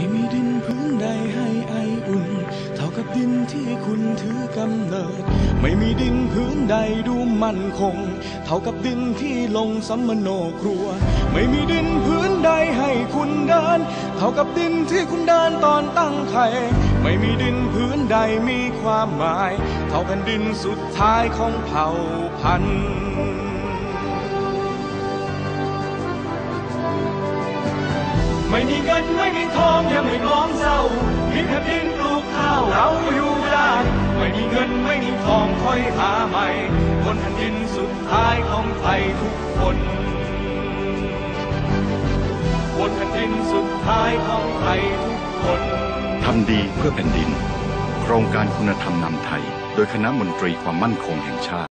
ไม่มีดินพื้นใดให้ไออุ่น เท่ากับดินที่คุณถือกำเนิด ไม่มีดินพื้นใดดูมั่นคง เท่ากับดินที่ลงสัมโนครัว ไม่มีดินพื้นใดให้คุณเดิน เท่ากับดินที่คุณเดินตอนตั้งไข่ไม่มีดินพื้นใดมีความหมาย เท่าแผ่นดินสุดท้ายของเผ่าพันธุ์ ไม่มีเงินไม่มีทองยังไม่มองเศร้ามีแผ่นดินปลูกข้าวเราอยู่ได้ ไม่มีเงินไม่มีทองค่อยหาใหม่บนแผ่นดินสุดท้ายของไทยทุกคนบนแผ่นดินสุดท้ายของไทยทุกคนทำดีเพื่อแผ่นดิน โครงการคุณธรรมนำไทย โดยคณะมนตรีความมั่นคงแห่งชาติ